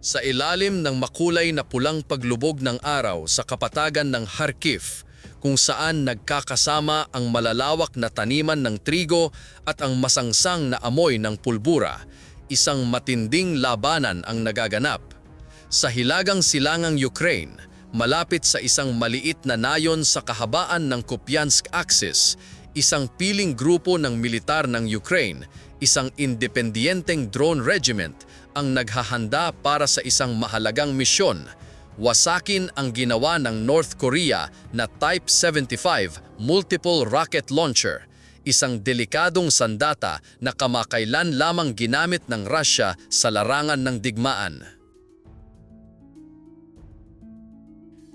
Sa ilalim ng makulay na pulang paglubog ng araw sa kapatagan ng Kharkiv, kung saan nagkakasama ang malalawak na taniman ng trigo at ang masangsang na amoy ng pulbura, isang matinding labanan ang nagaganap. Sa hilagang silangang Ukraine, malapit sa isang maliit na nayon sa kahabaan ng Kupiansk Axis, isang piling grupo ng militar ng Ukraine, isang independiyenteng drone regiment, ang naghahanda para sa isang mahalagang misyon. Wasakin ang ginawa ng North Korea na Type 75 multiple rocket launcher, isang delikadong sandata na kamakailan lamang ginamit ng Russia sa larangan ng digmaan.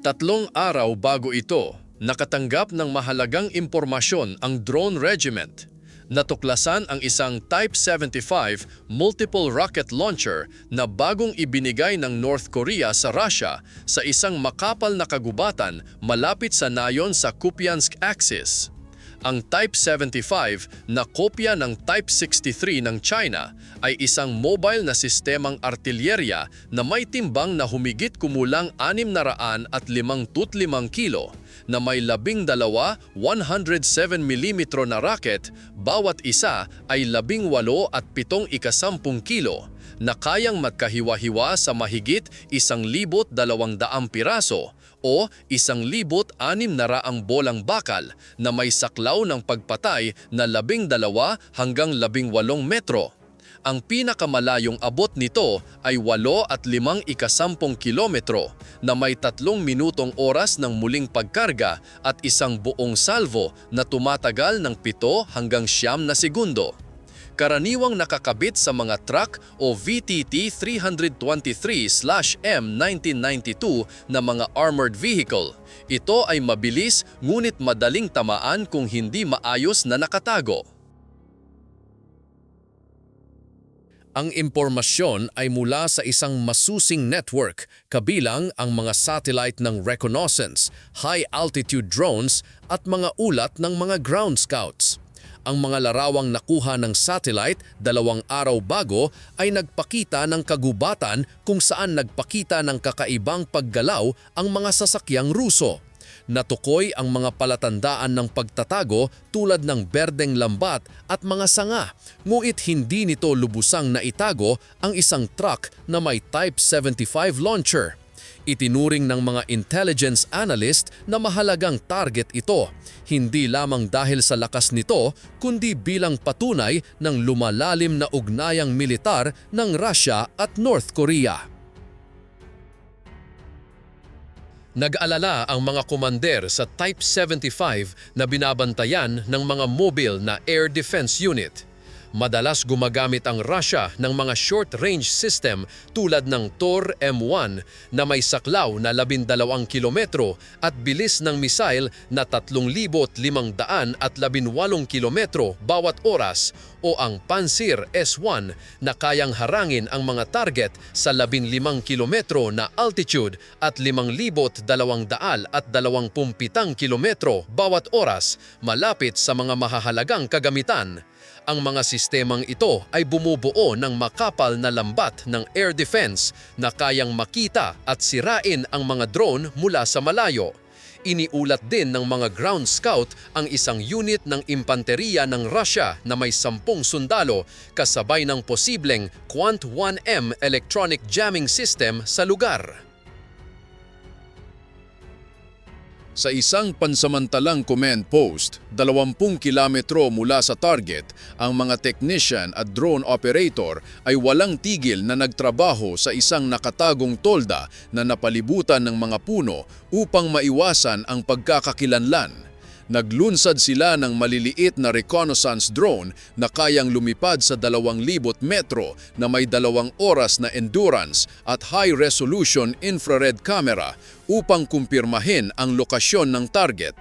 Tatlong araw bago ito, nakatanggap ng mahalagang impormasyon ang drone regiment. Natuklasan ang isang Type 75 multiple rocket launcher na bagong ibinigay ng North Korea sa Russia sa isang makapal na kagubatan malapit sa nayon sa Kupiansk Axis. Ang Type 75 na kopya ng Type 63 ng China ay isang mobile na sistemang artilyerya na may timbang na humigit kumulang 605 kilo na may labing dalawa 107 mm na rocket, bawat isa ay labing walo at pitong ikasampung kilo na kayang magkahiwa-hiwa sa mahigit isang libot dalawang daang piraso o isang libot anim na raang bolang bakal na may saklaw ng pagpatay na labing dalawa hanggang labing walong metro. Ang pinakamalayong abot nito ay 8 at 5 ikasampung kilometro na may tatlong minutong oras ng muling pagkarga at isang buong salvo na tumatagal ng 7 hanggang siyam na segundo karaniwang nakakabit sa mga truck o VTT 323/M1992 na mga armored vehicle. Ito ay mabilis ngunit madaling tamaan kung hindi maayos na nakatago. Ang impormasyon ay mula sa isang masusing network kabilang ang mga satellite ng reconnaissance, high-altitude drones at mga ulat ng mga ground scouts. Ang mga larawang nakuha ng satellite dalawang araw bago ay nagpakita ng kagubatan kung saan nagpakita ng kakaibang paggalaw ang mga sasakyang Ruso. Natukoy ang mga palatandaan ng pagtatago tulad ng berdeng lambat at mga sanga, ngunit hindi nito lubusang naitago ang isang truck na may Type 75 launcher. Itinuring ng mga intelligence analyst na mahalagang target ito, hindi lamang dahil sa lakas nito kundi bilang patunay ng lumalalim na ugnayang militar ng Russia at North Korea. Nag-alala ang mga komander sa Type 75 na binabantayan ng mga mobile na air defense unit. Madalas gumagamit ang Russia ng mga short-range system tulad ng Tor M1 na may saklaw na 12 kilometro at bilis ng missile na 3,500 at 18 kilometro bawat oras o ang Pansir S1 na kayang harangin ang mga target sa 15 kilometro na altitude at 5,200 at 27 kilometro bawat oras malapit sa mga mahahalagang kagamitan. Ang mga sistemang ito ay bumubuo ng makapal na lambat ng air defense na kayang makita at sirain ang mga drone mula sa malayo. Iniulat din ng mga ground scout ang isang unit ng impanteriya ng Russia na may sampung sundalo kasabay ng posibleng Quant 1M electronic jamming system sa lugar. Sa isang pansamantalang command post, 20 kilometro mula sa target, ang mga technician at drone operator ay walang tigil na nagtrabaho sa isang nakatagong tolda na napalibutan ng mga puno upang maiwasan ang pagkakakilanlan. Naglunsad sila ng maliliit na reconnaissance drone na kayang lumipad sa 2,000 metro na may dalawang oras na endurance at high-resolution infrared camera upang kumpirmahin ang lokasyon ng target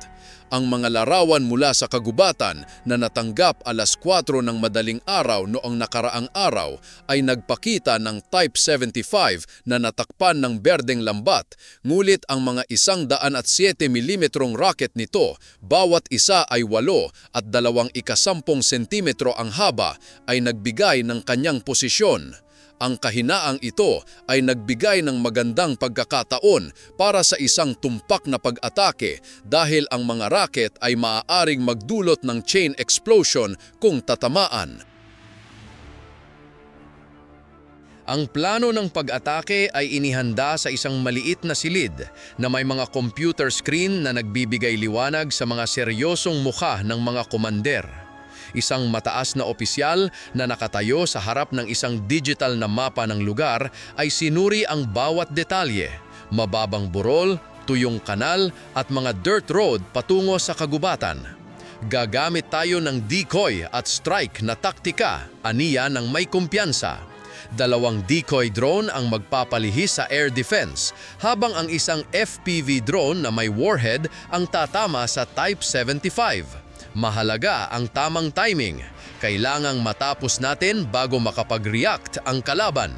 ang mga larawan mula sa kagubatan na natanggap alas 4 ng madaling araw noong nakaraang araw ay nagpakita ng Type 75 na natakpan ng berdeng lambat, ngulit ang mga isang daan at 7 mm rocket nito, bawat isa ay 8 at dalawang ikasampung sentimetro ang haba, ay nagbigay ng kanyang posisyon Ang kahinaang ito ay nagbigay ng magandang pagkakataon para sa isang tumpak na pag-atake dahil ang mga rocket ay maaaring magdulot ng chain explosion kung tatamaan. Ang plano ng pag-atake ay inihanda sa isang maliit na silid na may mga computer screen na nagbibigay liwanag sa mga seryosong mukha ng mga komander. Isang mataas na opisyal na nakatayo sa harap ng isang digital na mapa ng lugar ay sinuri ang bawat detalye, mababang burol, tuyong kanal at mga dirt road patungo sa kagubatan. Gagamit tayo ng decoy at strike na taktika, aniya ng may kumpiyansa. Dalawang decoy drone ang magpapalihis sa air defense, habang ang isang FPV drone na may warhead ang tatama sa Type 75. Mahalaga ang tamang timing. Kailangang matapos natin bago makapag-react ang kalaban.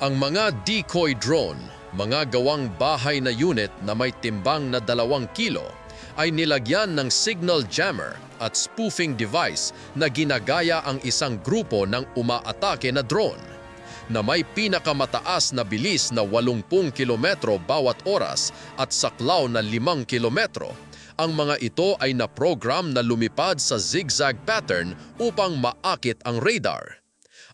Ang mga decoy drone, mga gawang bahay na unit na may timbang na dalawang kilo, ay nilagyan ng signal jammer at spoofing device na ginagaya ang isang grupo ng umaatake na drone na may pinakamataas na bilis na 80 kilometro bawat oras at saklaw na 5 kilometro. Ang mga ito ay na-program na lumipad sa zigzag pattern upang maakit ang radar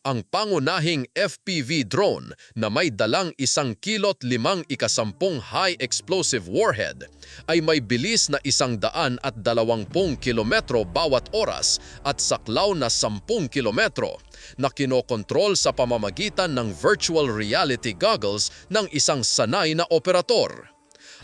ang pangunahing FPV drone na may dalang isang kilot limang ikasampung high explosive warhead ay may bilis na isang daan at dalawampung kilometro bawat oras at saklaw na sampung kilometro na kinokontrol sa pamamagitan ng virtual reality goggles ng isang sanay na operator.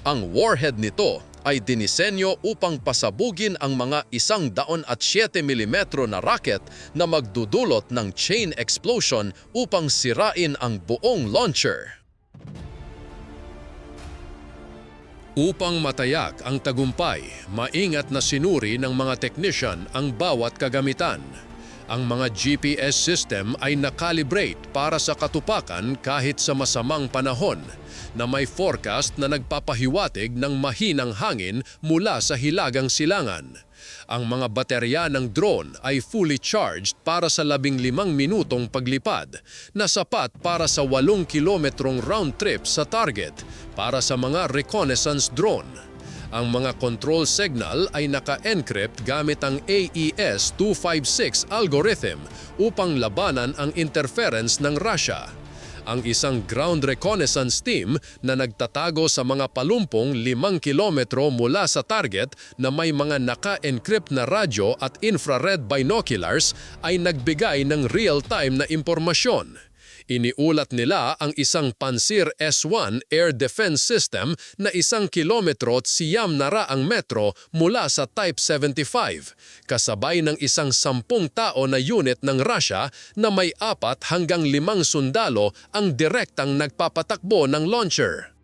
Ang warhead nito ay dinisenyo upang pasabugin ang mga isang daon at 7 mm na rocket na magdudulot ng chain explosion upang sirain ang buong launcher. Upang matayak ang tagumpay, maingat na sinuri ng mga technician ang bawat kagamitan. Ang mga GPS system ay nakalibrate para sa katupakan kahit sa masamang panahon na may forecast na nagpapahiwatig ng mahinang hangin mula sa hilagang silangan. Ang mga baterya ng drone ay fully charged para sa labing limang minutong paglipad na sapat para sa walong kilometrong round trip sa target para sa mga reconnaissance drone. Ang mga control signal ay naka-encrypt gamit ang AES-256 algorithm upang labanan ang interference ng Russia. Ang isang ground reconnaissance team na nagtatago sa mga palumpong limang kilometro mula sa target na may mga naka-encrypt na radyo at infrared binoculars ay nagbigay ng real-time na impormasyon. Iniulat nila ang isang Pansir S-1 air defense system na isang kilometro at siyam na raang metro mula sa Type 75, kasabay ng isang sampung tao na unit ng Russia na may apat hanggang limang sundalo ang direktang nagpapatakbo ng launcher.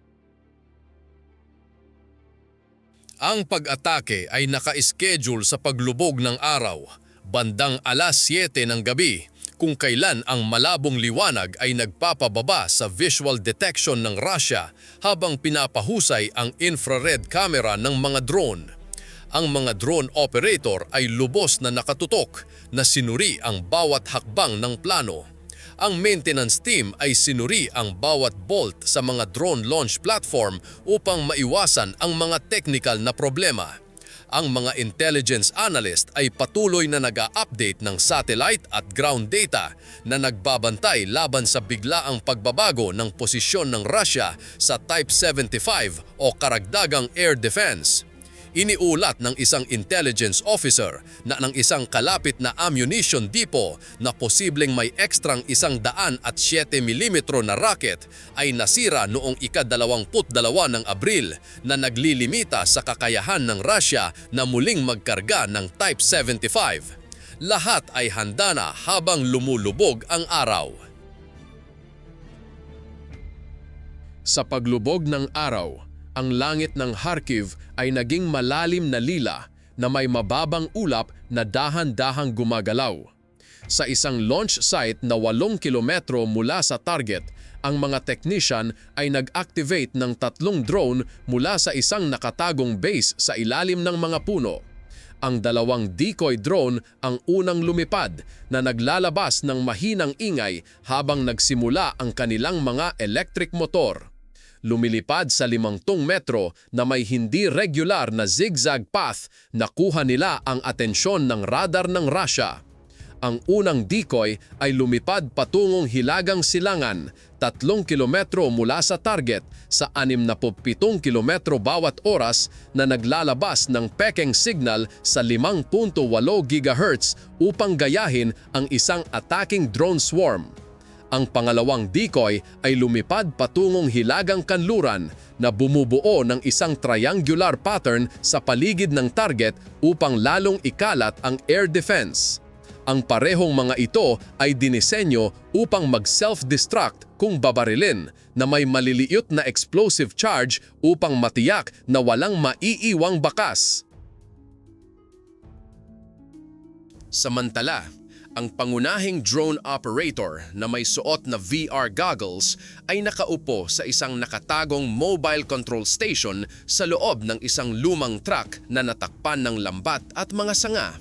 Ang pag-atake ay naka-schedule sa paglubog ng araw, bandang alas 7 ng gabi, kung kailan ang malabong liwanag ay nagpapababa sa visual detection ng Russia habang pinapahusay ang infrared camera ng mga drone. Ang mga drone operator ay lubos na nakatutok na sinuri ang bawat hakbang ng plano. Ang maintenance team ay sinuri ang bawat bolt sa mga drone launch platform upang maiwasan ang mga technical na problema ang mga intelligence analyst ay patuloy na nag-a-update ng satellite at ground data na nagbabantay laban sa biglaang pagbabago ng posisyon ng Russia sa Type 75 o karagdagang air defense. Iniulat ng isang intelligence officer na ng isang kalapit na ammunition depot na posibleng may ekstrang isang daan at 7 mm na rocket ay nasira noong ika-22 ng Abril na naglilimita sa kakayahan ng Russia na muling magkarga ng Type 75. Lahat ay handa na habang lumulubog ang araw. Sa paglubog ng araw, ang langit ng Kharkiv ay naging malalim na lila na may mababang ulap na dahan-dahang gumagalaw. Sa isang launch site na 8 kilometro mula sa target, ang mga technician ay nag-activate ng tatlong drone mula sa isang nakatagong base sa ilalim ng mga puno. Ang dalawang decoy drone ang unang lumipad na naglalabas ng mahinang ingay habang nagsimula ang kanilang mga electric motor. Lumilipad sa 50 metro na may hindi regular na zigzag path na kuha nila ang atensyon ng radar ng Russia. Ang unang decoy ay lumipad patungong Hilagang Silangan, 3 kilometro mula sa target sa 67 kilometro bawat oras na naglalabas ng pekeng signal sa 5.8 GHz upang gayahin ang isang attacking drone swarm. Ang pangalawang decoy ay lumipad patungong hilagang kanluran na bumubuo ng isang triangular pattern sa paligid ng target upang lalong ikalat ang air defense. Ang parehong mga ito ay dinisenyo upang mag-self-destruct kung babarilin na may maliliit na explosive charge upang matiyak na walang maiiwang bakas. Samantala, ang pangunahing drone operator na may suot na VR goggles ay nakaupo sa isang nakatagong mobile control station sa loob ng isang lumang truck na natakpan ng lambat at mga sanga.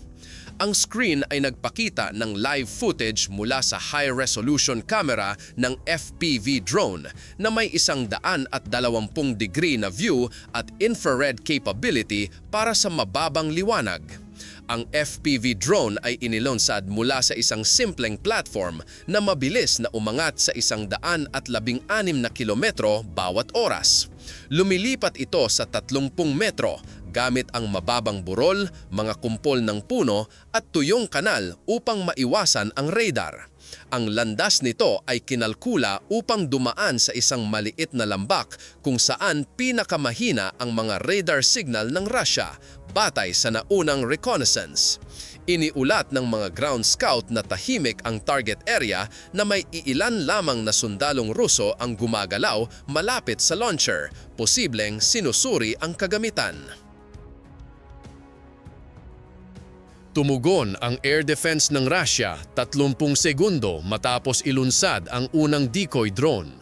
Ang screen ay nagpakita ng live footage mula sa high-resolution camera ng FPV drone na may isang daan at dalawampung degree na view at infrared capability para sa mababang liwanag. Ang FPV drone ay inilunsad mula sa isang simpleng platform na mabilis na umangat sa isang daan at labing anim na kilometro bawat oras. Lumilipat ito sa 30 metro gamit ang mababang burol, mga kumpol ng puno at tuyong kanal upang maiwasan ang radar. Ang landas nito ay kinalkula upang dumaan sa isang maliit na lambak kung saan pinakamahina ang mga radar signal ng Russia batay sa naunang reconnaissance. Iniulat ng mga ground scout na tahimik ang target area na may iilan lamang na sundalong Ruso ang gumagalaw malapit sa launcher, posibleng sinusuri ang kagamitan. Tumugon ang air defense ng Russia 30 segundo matapos ilunsad ang unang decoy drone.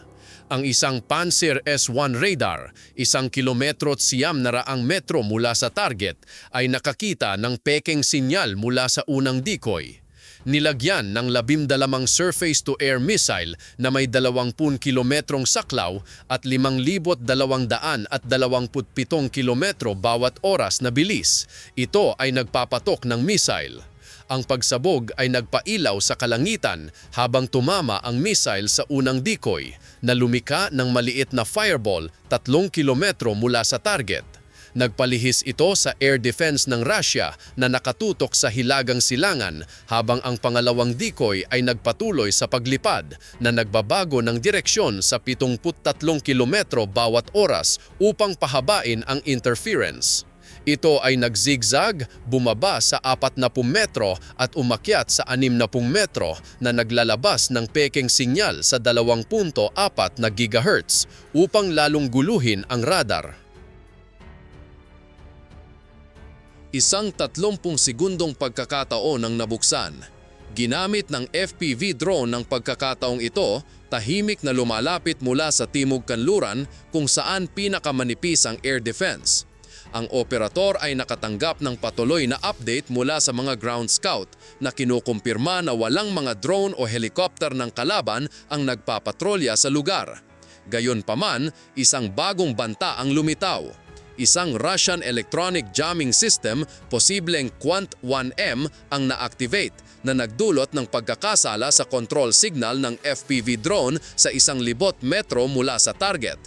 Ang isang Panzer S-1 radar, isang kilometro at siyam na raang metro mula sa target, ay nakakita ng pekeng sinyal mula sa unang decoy. Nilagyan ng labimdalamang surface-to-air missile na may 20 kilometrong saklaw at 5,227 kilometro bawat oras na bilis. Ito ay nagpapatok ng missile. Ang pagsabog ay nagpailaw sa kalangitan habang tumama ang missile sa unang decoy na lumika ng maliit na fireball 3 kilometro mula sa target. Nagpalihis ito sa air defense ng Russia na nakatutok sa hilagang silangan habang ang pangalawang decoy ay nagpatuloy sa paglipad na nagbabago ng direksyon sa 73 kilometro bawat oras upang pahabain ang interference. Ito ay nagzigzag, bumaba sa 40 metro at umakyat sa 60 metro na naglalabas ng pekeng sinyal sa 2.4 na gigahertz upang lalong guluhin ang radar. Isang 30 segundong pagkakataon ang nabuksan. Ginamit ng FPV drone ng pagkakataong ito, tahimik na lumalapit mula sa timog kanluran kung saan pinakamanipis ang air defense. Ang operator ay nakatanggap ng patuloy na update mula sa mga ground scout na kinukumpirma na walang mga drone o helicopter ng kalaban ang nagpapatrolya sa lugar. Gayunpaman, isang bagong banta ang lumitaw isang Russian electronic jamming system, posibleng Quant-1M ang na-activate na nagdulot ng pagkakasala sa control signal ng FPV drone sa isang libot metro mula sa target.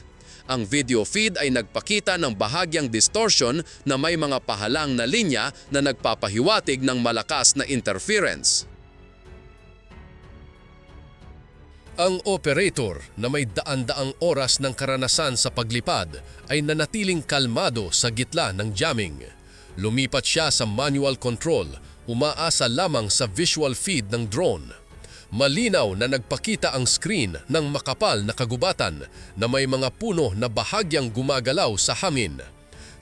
Ang video feed ay nagpakita ng bahagyang distortion na may mga pahalang na linya na nagpapahiwatig ng malakas na interference. Ang operator na may daan-daang oras ng karanasan sa paglipad ay nanatiling kalmado sa gitla ng jamming. Lumipat siya sa manual control, umaasa lamang sa visual feed ng drone. Malinaw na nagpakita ang screen ng makapal na kagubatan na may mga puno na bahagyang gumagalaw sa hangin.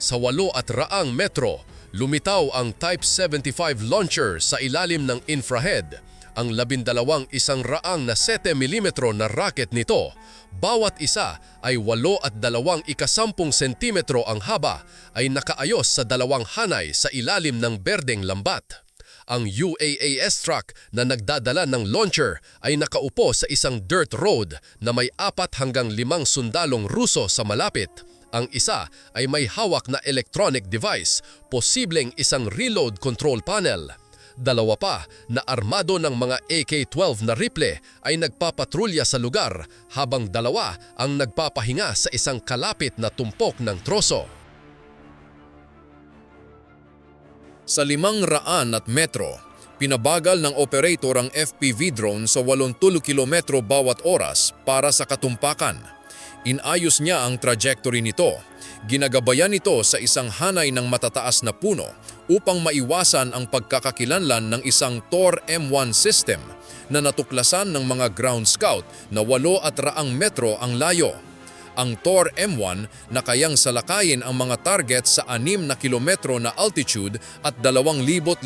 Sa walo at raang metro, lumitaw ang Type 75 launcher sa ilalim ng infrahead ang labindalawang isang raang na 7mm na rocket nito. Bawat isa ay 8 at dalawang ikasampung sentimetro ang haba ay nakaayos sa dalawang hanay sa ilalim ng berdeng lambat. Ang UAAS truck na nagdadala ng launcher ay nakaupo sa isang dirt road na may apat hanggang limang sundalong Ruso sa malapit. Ang isa ay may hawak na electronic device, posibleng isang reload control panel. Dalawa pa na armado ng mga AK-12 na rifle ay nagpapatrolya sa lugar habang dalawa ang nagpapahinga sa isang kalapit na tumpok ng troso. Sa limang raan at metro, pinabagal ng operator ang FPV drone sa 80 kilometro bawat oras para sa katumpakan. Inayos niya ang trajectory nito. Ginagabayan ito sa isang hanay ng matataas na puno upang maiwasan ang pagkakakilanlan ng isang Tor M1 system na natuklasan ng mga ground scout na 8 at raang metro ang layo. Ang Tor M1 na kayang salakayin ang mga target sa 6 na kilometro na altitude at 2,500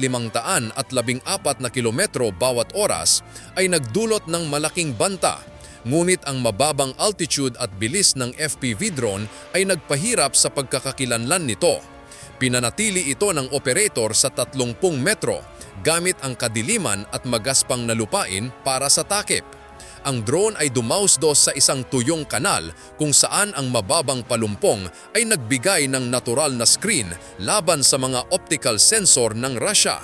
at 14 na kilometro bawat oras ay nagdulot ng malaking banta. Ngunit ang mababang altitude at bilis ng FPV drone ay nagpahirap sa pagkakakilanlan nito. Pinanatili ito ng operator sa 30 metro gamit ang kadiliman at magaspang na lupain para sa takip ang drone ay dumausdos sa isang tuyong kanal kung saan ang mababang palumpong ay nagbigay ng natural na screen laban sa mga optical sensor ng Russia.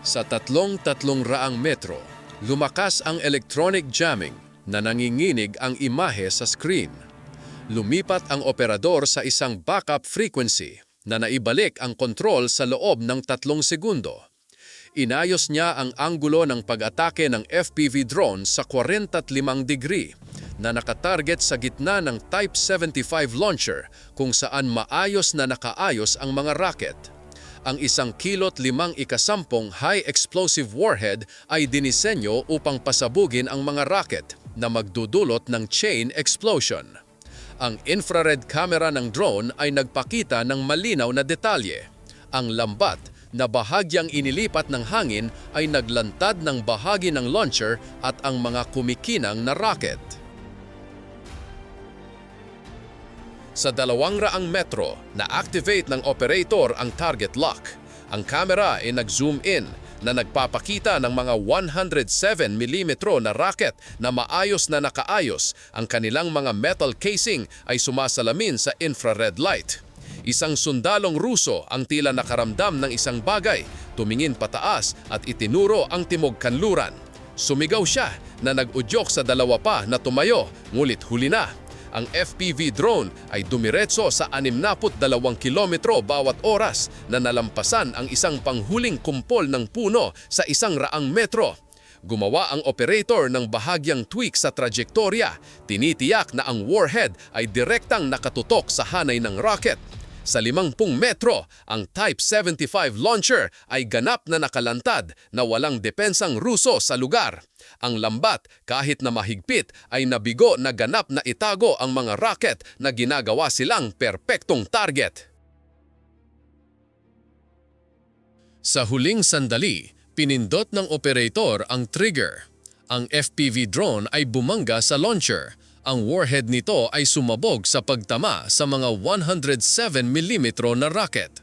Sa tatlong-tatlong raang metro, lumakas ang electronic jamming na nanginginig ang imahe sa screen. Lumipat ang operador sa isang backup frequency na naibalik ang kontrol sa loob ng tatlong segundo. Inayos niya ang anggulo ng pag-atake ng FPV drone sa 45 degree na nakatarget sa gitna ng Type 75 launcher kung saan maayos na nakaayos ang mga rocket. Ang isang kilot limang ikasampung high explosive warhead ay dinisenyo upang pasabugin ang mga rocket na magdudulot ng chain explosion. Ang infrared camera ng drone ay nagpakita ng malinaw na detalye. Ang lambat na bahagyang inilipat ng hangin ay naglantad ng bahagi ng launcher at ang mga kumikinang na rocket. Sa dalawang raang metro, na-activate ng operator ang target lock. Ang camera ay nag-zoom in na nagpapakita ng mga 107mm na rocket na maayos na nakaayos. Ang kanilang mga metal casing ay sumasalamin sa infrared light. Isang sundalong Ruso ang tila nakaramdam ng isang bagay, tumingin pataas at itinuro ang timog kanluran. Sumigaw siya na nag-udyok sa dalawa pa na tumayo, ngulit huli na. Ang FPV drone ay dumiretso sa 62 kilometro bawat oras na nalampasan ang isang panghuling kumpol ng puno sa isang raang metro. Gumawa ang operator ng bahagyang tweak sa trajektorya. Tinitiyak na ang warhead ay direktang nakatutok sa hanay ng rocket. Sa 50 metro, ang Type 75 launcher ay ganap na nakalantad na walang depensang Ruso sa lugar. Ang lambat, kahit na mahigpit, ay nabigo na ganap na itago ang mga rocket na ginagawa silang perpektong target. Sa huling sandali, pinindot ng operator ang trigger. Ang FPV drone ay bumangga sa launcher. Ang warhead nito ay sumabog sa pagtama sa mga 107mm na rocket.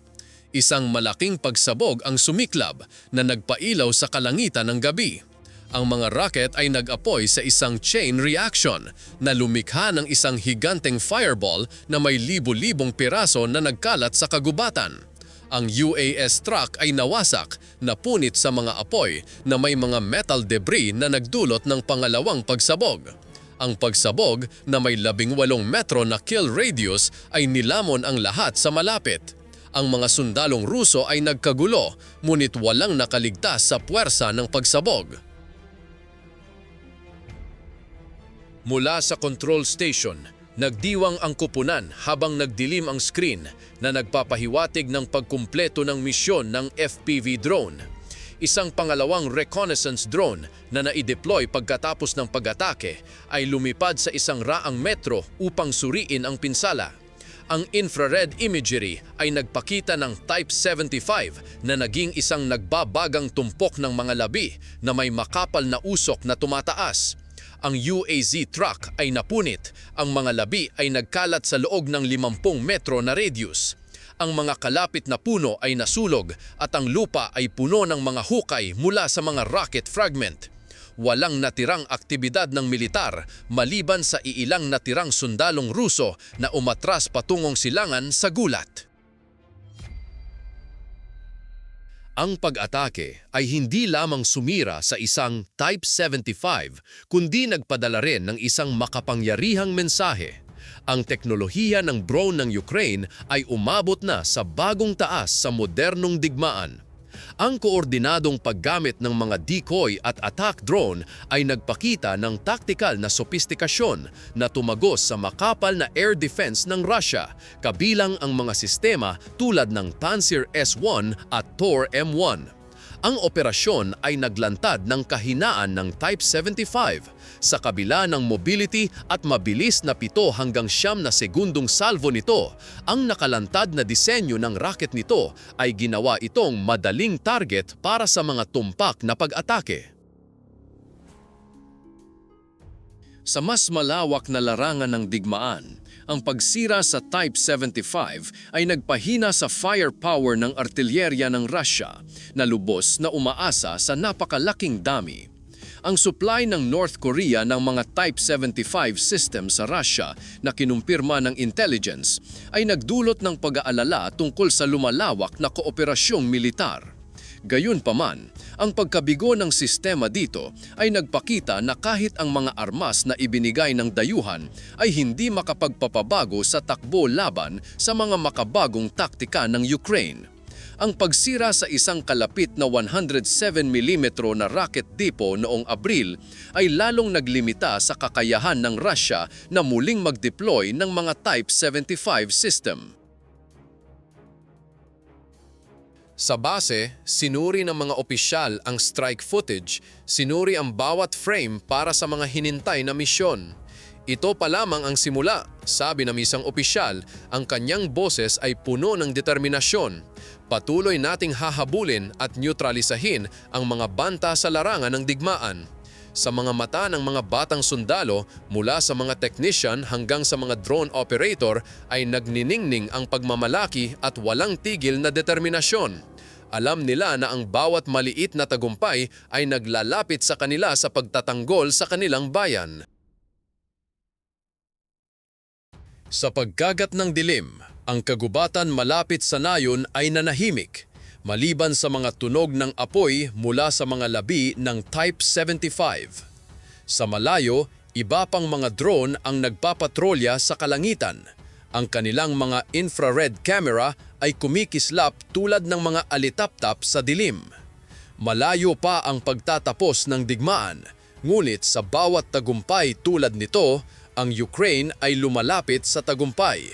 Isang malaking pagsabog ang sumiklab na nagpailaw sa kalangitan ng gabi. Ang mga rocket ay nag-apoy sa isang chain reaction na lumikha ng isang higanteng fireball na may libo-libong piraso na nagkalat sa kagubatan. Ang UAS truck ay nawasak, napunit sa mga apoy na may mga metal debris na nagdulot ng pangalawang pagsabog. Ang pagsabog na may labing walong metro na kill radius ay nilamon ang lahat sa malapit. Ang mga sundalong Ruso ay nagkagulo, ngunit walang nakaligtas sa puwersa ng pagsabog. Mula sa control station, nagdiwang ang kupunan habang nagdilim ang screen na nagpapahiwatig ng pagkumpleto ng misyon ng FPV drone. Isang pangalawang reconnaissance drone na naideploy pagkatapos ng pag-atake ay lumipad sa isang raang metro upang suriin ang pinsala. Ang infrared imagery ay nagpakita ng Type 75 na naging isang nagbabagang tumpok ng mga labi na may makapal na usok na tumataas. Ang UAZ truck ay napunit, ang mga labi ay nagkalat sa loob ng 50 metro na radius. Ang mga kalapit na puno ay nasulog at ang lupa ay puno ng mga hukay mula sa mga rocket fragment. Walang natirang aktibidad ng militar maliban sa iilang natirang sundalong Ruso na umatras patungong silangan sa gulat. Ang pag-atake ay hindi lamang sumira sa isang Type 75 kundi nagpadala rin ng isang makapangyarihang mensahe. Ang teknolohiya ng drone ng Ukraine ay umabot na sa bagong taas sa modernong digmaan. Ang koordinadong paggamit ng mga decoy at attack drone ay nagpakita ng taktikal na sopistikasyon na tumagos sa makapal na air defense ng Russia, kabilang ang mga sistema tulad ng Pantsir S-1 at Tor M1. Ang operasyon ay naglantad ng kahinaan ng Type 75 sa kabila ng mobility at mabilis na pito hanggang siyam na segundong salvo nito. Ang nakalantad na disenyo ng rocket nito ay ginawa itong madaling target para sa mga tumpak na pag-atake. Sa mas malawak na larangan ng digmaan, ang pagsira sa Type 75 ay nagpahina sa firepower ng artilyerya ng Russia na lubos na umaasa sa napakalaking dami. Ang supply ng North Korea ng mga Type 75 system sa Russia na kinumpirma ng intelligence ay nagdulot ng pag-aalala tungkol sa lumalawak na kooperasyong militar. Gayunpaman, ang pagkabigo ng sistema dito ay nagpakita na kahit ang mga armas na ibinigay ng dayuhan ay hindi makapagpapabago sa takbo laban sa mga makabagong taktika ng Ukraine. Ang pagsira sa isang kalapit na 107mm na rocket depot noong Abril ay lalong naglimita sa kakayahan ng Russia na muling mag-deploy ng mga Type 75 system. Sa base, sinuri ng mga opisyal ang strike footage, sinuri ang bawat frame para sa mga hinintay na misyon. Ito pa lamang ang simula, sabi ng isang opisyal, ang kanyang boses ay puno ng determinasyon. Patuloy nating hahabulin at neutralisahin ang mga banta sa larangan ng digmaan. Sa mga mata ng mga batang sundalo mula sa mga technician hanggang sa mga drone operator ay nagniningning ang pagmamalaki at walang tigil na determinasyon. Alam nila na ang bawat maliit na tagumpay ay naglalapit sa kanila sa pagtatanggol sa kanilang bayan. Sa pagkagat ng dilim, ang kagubatan malapit sa nayon ay nanahimik maliban sa mga tunog ng apoy mula sa mga labi ng Type 75. Sa malayo, iba pang mga drone ang nagpapatrolya sa kalangitan. Ang kanilang mga infrared camera ay kumikislap tulad ng mga alitaptap sa dilim. Malayo pa ang pagtatapos ng digmaan, ngunit sa bawat tagumpay tulad nito, ang Ukraine ay lumalapit sa tagumpay.